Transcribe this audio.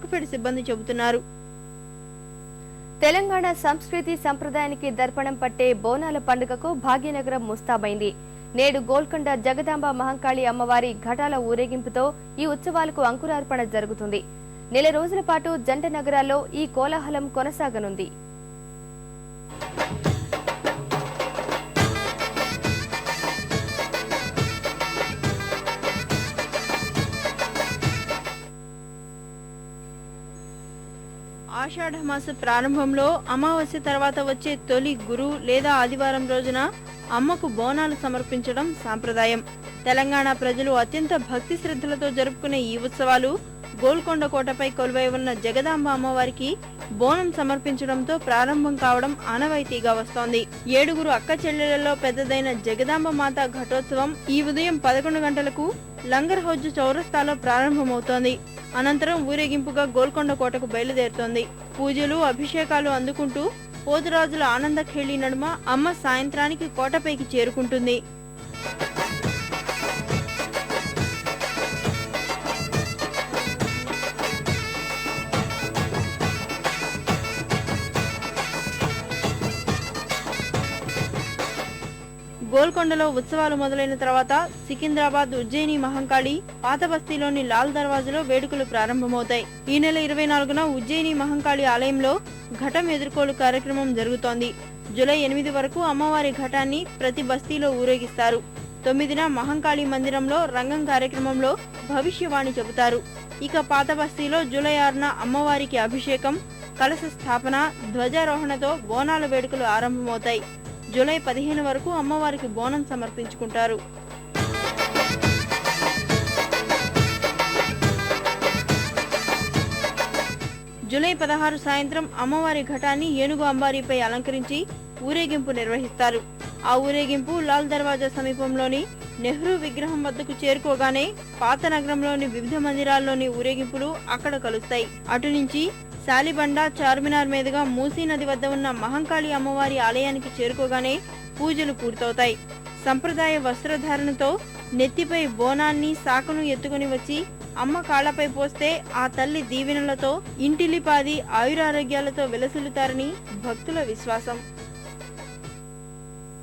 Market సిబ్బంది చెబుతున్నారు. తెలంగాణ సంస్కృతి సంప్రదాయానికి దర్పణం పట్టే బోనాల పండుగకు భాగ్యనగరం ముస్తాబైంది. నేడు గోల్కొండ జగదాంబ మహంకాళి అమ్మవారి ఘటాల ఊరేగింపుతో ఈ ఉత్సవాలకు అంకురార్పణ జరుగుతుంది. నెల రోజుల పాటు జంట నగరాల్లో ఈ కోలాహలం కొనసాగనుంది. ఆషాఢ మాస ప్రారంభంలో అమావాస్య తర్వాత వచ్చే తొలి గురు లేదా ఆదివారం రోజున అమ్మకు బోనాలు సమర్పించడం సాంప్రదాయం. తెలంగాణ ప్రజలు అత్యంత భక్తి శ్రద్ధలతో జరుపుకునే ఈ ఉత్సవాలు గోల్కొండ కోటపై కొలువై ఉన్న జగదాంబ అమ్మవారికి బోనం సమర్పించడంతో ప్రారంభం కావడం ఆనవాయితీగా వస్తోంది. ఏడుగురు అక్క చెల్లెలలో పెద్దదైన జగదాంబ మాత ఘటోత్సవం ఈ ఉదయం పదకొండు గంటలకు లంగర్ హౌజ్ చౌరస్తాలో ప్రారంభమవుతోంది. అనంతరం ఊరేగింపుగా గోల్కొండ కోటకు బయలుదేరుతోంది. పూజలు అభిషేకాలు అందుకుంటూ పోతురాజుల ఆనందఖేళి నడుమ అమ్మ సాయంత్రానికి కోటపైకి చేరుకుంటుంది. గోల్కొండలో ఉత్సవాలు మొదలైన తర్వాత సికింద్రాబాద్ ఉజ్జయిని మహంకాళి పాత బస్తీలోని లాల్ దర్వాజలో వేడుకలు ప్రారంభమవుతాయి. ఈ నెల ఇరవై నాలుగున ఉజ్జయిని మహంకాళి ఆలయంలో ఘటం ఎదుర్కోలు కార్యక్రమం జరుగుతోంది. జూలై ఎనిమిది వరకు అమ్మవారి ఘటాన్ని ప్రతి బస్తీలో ఊరేగిస్తారు. తొమ్మిదిన మహంకాళి మందిరంలో రంగం కార్యక్రమంలో భవిష్యవాణి చెబుతారు. ఇక పాత బస్తీలో జూలై ఆరున అమ్మవారికి అభిషేకం కలశ స్థాపన ధ్వజారోహణతో బోనాల వేడుకలు ఆరంభమవుతాయి. జూలై పదిహేను వరకు అమ్మవారికి బోనం సమర్పించుకుంటారు. జూలై పదహారు సాయంత్రం అమ్మవారి ఘటాన్ని ఏనుగు అంబారీపై అలంకరించి ఊరేగింపు నిర్వహిస్తారు. ఆ ఊరేగింపు లాల్ దర్వాజా సమీపంలోని నెహ్రూ విగ్రహం వద్దకు చేరుకోగానే పాత నగరంలోని వివిధ మందిరాల్లోని ఊరేగింపులు అక్కడ కలుస్తాయి. అటు నుంచి శాలిబండ చార్మినార్ మీదుగా మూసీ నది వద్ద ఉన్న మహంకాళి అమ్మవారి ఆలయానికి చేరుకోగానే పూజలు పూర్తవుతాయి. సంప్రదాయ వస్త్రధారణతో నెత్తిపై బోనాన్ని సాకును ఎత్తుకుని వచ్చి అమ్మ కాళ్ళపై పోస్తే ఆ తల్లి దీవెనలతో ఇంటిలిపాది ఆయురారోగ్యాలతో విలసిల్లుతారని భక్తుల విశ్వాసం.